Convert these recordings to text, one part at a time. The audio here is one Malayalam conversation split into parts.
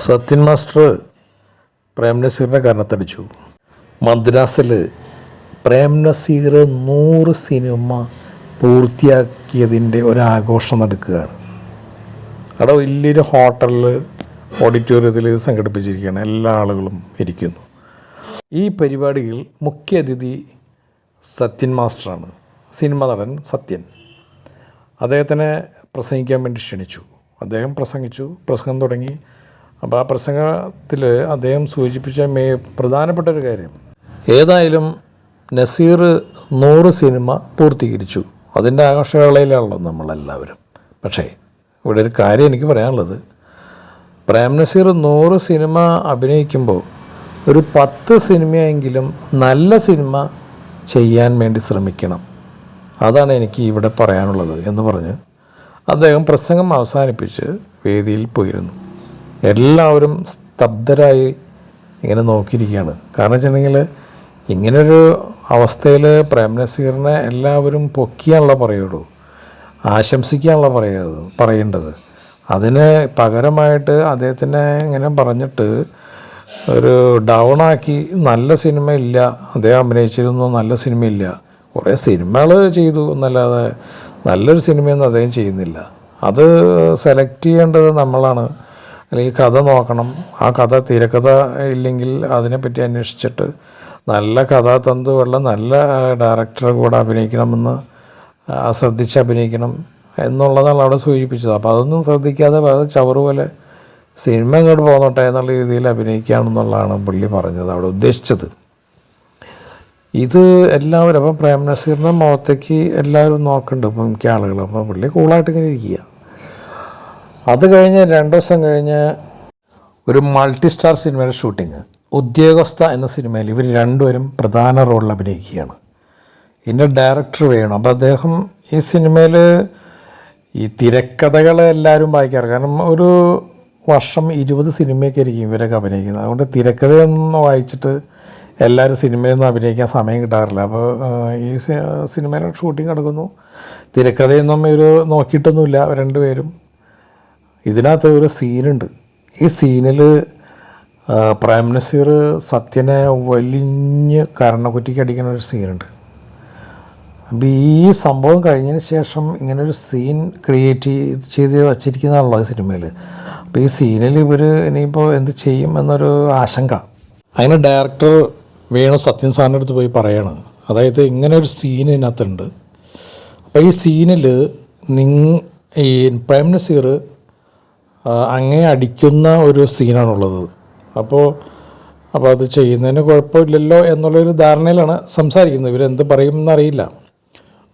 സത്യൻ മാസ്റ്റർ പ്രേം നസീറിനെ കാരണത്തടിച്ചു. മദ്രാസിൽ പ്രേം നസീർ നൂറ് സിനിമ പൂർത്തിയാക്കിയതിന്റെ ഒരാഘോഷം നടക്കുകയാണ്. അവിടെ വലിയൊരു ഹോട്ടലിൽ ഓഡിറ്റോറിയത്തിൽ ഇത് സംഘടിപ്പിച്ചിരിക്കുകയാണ്. എല്ലാ ആളുകളും ഇരിക്കുന്നു. ഈ പരിപാടിയിൽ മുഖ്യ അതിഥി സത്യൻ മാസ്റ്ററാണ്. സിനിമ നടൻ സത്യൻ. അദ്ദേഹത്തിനെ പ്രസംഗിക്കാൻ വേണ്ടി ക്ഷണിച്ചു. അദ്ദേഹം പ്രസംഗിച്ചു പ്രസംഗം തുടങ്ങി. അപ്പോൾ ആ പ്രസംഗത്തിൽ അദ്ദേഹം സൂചിപ്പിച്ച മേ പ്രധാനപ്പെട്ട ഒരു കാര്യം. ഏതായാലും നസീർ നൂറ് സിനിമ പൂർത്തീകരിച്ചു. അതിന്റെ ആഘോഷവേളയിലാണല്ലോ നമ്മളെല്ലാവരും. പക്ഷേ ഇവിടെ ഒരു കാര്യം എനിക്ക് പറയാനുള്ളത്. പ്രേം നസീർ നൂറ് സിനിമ അഭിനയിക്കുമ്പോൾ ഒരു പത്ത് സിനിമയെങ്കിലും നല്ല സിനിമ ചെയ്യാൻ വേണ്ടി ശ്രമിക്കണം. അതാണ് എനിക്ക് ഇവിടെ പറയാനുള്ളത് എന്ന് പറഞ്ഞ് അദ്ദേഹം പ്രസംഗം അവസാനിപ്പിച്ച് വേദിയിൽ പോയിരുന്നു. എല്ലാവരും സ്തബ്ധരായി ഇങ്ങനെ നോക്കിയിരിക്കുകയാണ്. കാരണം വെച്ചിട്ടുണ്ടെങ്കിൽ ഇങ്ങനൊരു അവസ്ഥയിൽ പ്രേംനസീറിനെ എല്ലാവരും പൊക്കിയാണല്ലോ പറയുള്ളൂ. ആശംസിക്കാണല്ലോ പറയുന്നത് പറയേണ്ടത്. അതിന് പകരമായിട്ട് അദ്ദേഹത്തിനെ ഇങ്ങനെ പറഞ്ഞിട്ട് ഒരു ഡൗണാക്കി നല്ല സിനിമ ഇല്ല അദ്ദേഹം അഭിനയിച്ചിരുന്നു നല്ല സിനിമയില്ല. കുറേ സിനിമകൾ ചെയ്തു എന്നല്ലാതെ നല്ലൊരു സിനിമയൊന്നും അദ്ദേഹം ചെയ്യുന്നില്ല. അത് സെലക്ട് ചെയ്യേണ്ടത് നമ്മളാണ്. അല്ലെങ്കിൽ കഥ നോക്കണം. ആ കഥ തിരക്കഥ ഇല്ലെങ്കിൽ അതിനെപ്പറ്റി അന്വേഷിച്ചിട്ട് നല്ല കഥാതന്തുവുള്ള നല്ല ഡയറക്ടറെ കൂടെ അഭിനയിക്കണമെന്ന് ശ്രദ്ധിച്ച് അഭിനയിക്കണം എന്നുള്ളതാണ് അവിടെ സൂചിപ്പിച്ചത്. അപ്പോൾ അതൊന്നും ശ്രദ്ധിക്കാതെ അത് ചവറ് പോലെ സിനിമ ഇങ്ങോട്ട് പോന്നോട്ടെ എന്നുള്ള രീതിയിൽ അഭിനയിക്കുകയാണെന്നുള്ളതാണ് പുള്ളി പറഞ്ഞത് അവിടെ ഉദ്ദേശിച്ചത്. ഇത് എല്ലാവരും അപ്പം പ്രേം നസീറിന്റെ മുഖത്തേക്ക് എല്ലാവരും നോക്കുന്നുണ്ട് ഇപ്പം മിക്ക ആളുകൾ അപ്പം പുള്ളി കൂളായിട്ട് ഇങ്ങനെ ഇരിക്കുക. അത് കഴിഞ്ഞ് രണ്ട് ദിവസം കഴിഞ്ഞ് ഒരു മൾട്ടി സ്റ്റാർ സിനിമയുടെ ഷൂട്ടിങ് ഉദ്യോഗസ്ഥ എന്ന സിനിമയിൽ ഇവർ രണ്ടുപേരും പ്രധാന റോളിൽ അഭിനയിക്കുകയാണ്. ഇതിന്റെ ഡയറക്ടർ വേണം. അപ്പോൾ അദ്ദേഹം ഈ സിനിമയിൽ ഈ തിരക്കഥകൾ എല്ലാവരും വായിക്കാറ്. കാരണം ഒരു വർഷം ഇരുപത് സിനിമയൊക്കെ ആയിരിക്കും ഇവരൊക്കെ അഭിനയിക്കുന്നത്. അതുകൊണ്ട് തിരക്കഥയൊന്നും വായിച്ചിട്ട് എല്ലാവരും സിനിമയൊന്നും അഭിനയിക്കാൻ സമയം കിട്ടാറില്ല. അപ്പോൾ ഈ സിനിമയിലെ ഷൂട്ടിംഗ് നടക്കുന്നു. തിരക്കഥയൊന്നും ഇവർ നോക്കിയിട്ടൊന്നുമില്ല. രണ്ടുപേരും ഇതിനകത്ത് ഒരു സീനുണ്ട്. ഈ സീനിൽ പ്രൈം നസീർ സത്യനെ വലിഞ്ഞ് കരണക്കുറ്റിക്ക് അടിക്കുന്ന ഒരു സീനുണ്ട്. അപ്പം ഈ സംഭവം കഴിഞ്ഞതിന് ശേഷം ഇങ്ങനൊരു സീൻ ക്രിയേറ്റ് ചെയ്ത് വച്ചിരിക്കുന്നതാണല്ലോ സിനിമയിൽ അപ്പോൾ ഈ സീനിൽ ഇവർ ഇനിയിപ്പോൾ എന്ത് ചെയ്യും എന്നൊരു ആശങ്ക. അതിന് ഡയറക്ടർ വേണു സത്യൻ സാറിന്റെ അടുത്ത് പോയി പറയാണ്. അതായത് ഇങ്ങനെ ഒരു സീൻ ഇതിനകത്തുണ്ട്. അപ്പോൾ ഈ സീനിൽ നിങ് ഈ പ്രൈം നസീർ അങ്ങേ അടിക്കുന്ന ഒരു സീനാണുള്ളത്. അപ്പോൾ അപ്പോൾ അത് ചെയ്യുന്നതിന് കുഴപ്പമില്ലല്ലോ എന്നുള്ളൊരു ധാരണയിലാണ് സംസാരിക്കുന്നത്. ഇവരെന്ത് പറയും എന്നറിയില്ല.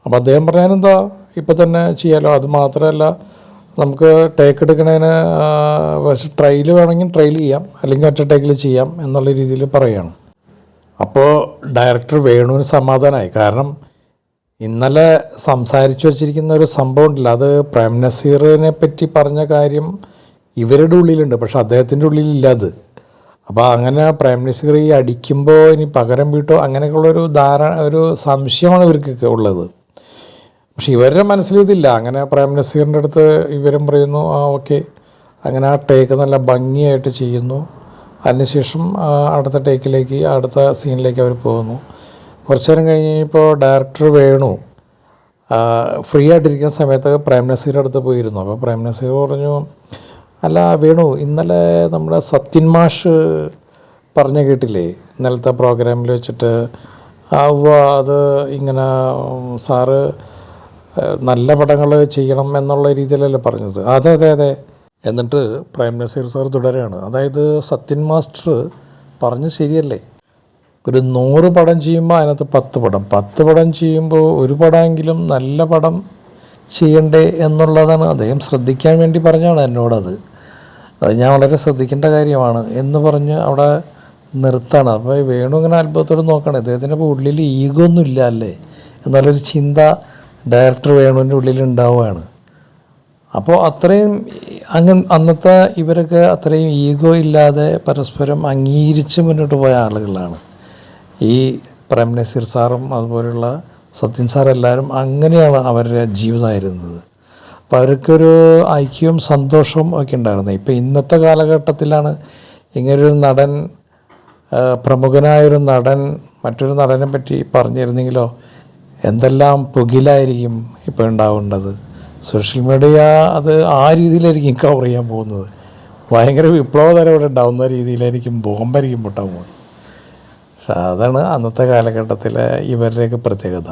അപ്പോൾ അദ്ദേഹം പറഞ്ഞാലെന്താ ഇപ്പം തന്നെ ചെയ്യാലോ? അത് മാത്രമല്ല നമുക്ക് ടേക്ക് എടുക്കുന്നതിന് പക്ഷേ ട്രയൽ വേണമെങ്കിൽ ട്രയൽ ചെയ്യാം. അല്ലെങ്കിൽ ഒറ്റ ടേക്കിൽ ചെയ്യാം എന്നുള്ള രീതിയിൽ പറയുകയാണ്. അപ്പോൾ ഡയറക്ടർ വേണുവിന് സമാധാനമായി കാരണം ഇന്നലെ സംസാരിച്ചു വച്ചിരിക്കുന്ന ഒരു സംഭവം ഉണ്ടല്ലോ. അത് പ്രേം നസീറിനെ പറ്റി പറഞ്ഞ കാര്യം ഇവരുടെ ഉള്ളിലുണ്ട്. പക്ഷെ അദ്ദേഹത്തിന്റെ ഉള്ളിലില്ല അത്. അപ്പോൾ അങ്ങനെ പ്രൈം മിനിസ്റ്റർ ഈ അടിക്കുമ്പോൾ ഇനി പകരം വീട്ടോ അങ്ങനെയൊക്കെയുള്ളൊരു ധാരണ ഒരു സംശയമാണ് ഇവർക്കൊക്കെ ഉള്ളത്. പക്ഷെ ഇവരുടെ മനസ്സിലിതില്ല അങ്ങനെ പ്രൈം നസീറിന്റെ അടുത്ത് ഇവരും പറയുന്നു ആ ഓക്കെ. അങ്ങനെ ആ ടേക്ക് നല്ല ഭംഗിയായിട്ട് ചെയ്യുന്നു. അതിനുശേഷം അടുത്ത ടേക്കിലേക്ക് അടുത്ത സീനിലേക്ക് അവർ പോകുന്നു. കുറച്ചു നേരം കഴിഞ്ഞ് ഇപ്പോൾ ഡയറക്ടർ വേണു. ഫ്രീ ആയിട്ടിരിക്കുന്ന സമയത്ത് പ്രൈം നസീറിന്റെ അടുത്ത് പോയിരുന്നു. അപ്പോൾ പ്രൈം നസീർ പറഞ്ഞു അല്ല വേണു ഇന്നലെ നമ്മുടെ സത്യൻ മാഷ് പറഞ്ഞു കേട്ടില്ലേ? ഇന്നലത്തെ പ്രോഗ്രാമിൽ വെച്ചിട്ട് അത് ഇങ്ങനെ സാറ് നല്ല പടങ്ങൾ ചെയ്യണം എന്നുള്ള രീതിയിലല്ലേ പറഞ്ഞത്? അതെ അതെ അതെ. എന്നിട്ട് പ്രൈം നസീർ സാർ തുടരുകയാണ് അതായത് സത്യൻ മാസ്റ്റർ പറഞ്ഞ് ശരിയല്ലേ? ഒരു നൂറ് പടം ചെയ്യുമ്പോൾ അതിനകത്ത് പത്ത് പടം. പത്ത് പടം ചെയ്യുമ്പോൾ ഒരു പടമെങ്കിലും നല്ല പടം ചെയ്യണ്ടേ എന്നുള്ളതാണ് അദ്ദേഹം ശ്രദ്ധിക്കാൻ വേണ്ടി പറഞ്ഞാണ് എന്നോടത്. അത് ഞാൻ വളരെ ശ്രദ്ധിക്കേണ്ട കാര്യമാണ് എന്ന് പറഞ്ഞ് അവിടെ നിർത്താണ്. അപ്പോൾ വേണു ഇങ്ങനെ അത്ഭുതത്തോട് നോക്കണം ഇദ്ദേഹത്തിന്റെ ഉള്ളിൽ ഈഗോ ഒന്നും ഇല്ല അല്ലേ? എന്നുള്ളൊരു ചിന്ത ഡയറക്ടർ വേണുവിന്റെ ഉള്ളിൽ ഉണ്ടാവുകയാണ്. അപ്പോൾ അത്രയും അങ്ങ് അന്നത്തെ ഇവരൊക്കെ അത്രയും ഈഗോ ഇല്ലാതെ പരസ്പരം അംഗീകരിച്ച് മുന്നോട്ട് പോയ ആളുകളാണ്. ഈ പ്രേം നസീർ സാറും അതുപോലെയുള്ള സത്യൻ സാർ എല്ലാവരും അങ്ങനെയാണ് അവരുടെ ജീവിതമായിരുന്നത് അപ്പോൾ അവർക്കൊരു ഐക്യവും സന്തോഷവും ഒക്കെ ഉണ്ടായിരുന്നു. ഇപ്പം ഇന്നത്തെ കാലഘട്ടത്തിലാണ് ഇങ്ങനൊരു നടൻ പ്രമുഖനായൊരു നടൻ മറ്റൊരു നടനെ പറ്റി പറഞ്ഞിരുന്നെങ്കിലോ എന്തെല്ലാം പുകിലായിരിക്കും ഇപ്പോൾ ഉണ്ടാവേണ്ടത്? സോഷ്യൽ മീഡിയ അത് ആ രീതിയിലായിരിക്കും കവർ ചെയ്യാൻ പോകുന്നത്. ഭയങ്കര വിപ്ലവതരം ഇവിടെ ഉണ്ടാവുന്ന രീതിയിലായിരിക്കും ബോംബായിരിക്കും പൊട്ടാൻ പോകുന്നത്. അതാണ് അന്നത്തെ കാലഘട്ടത്തിലെ ഇവരുടെയൊക്കെ പ്രത്യേകത.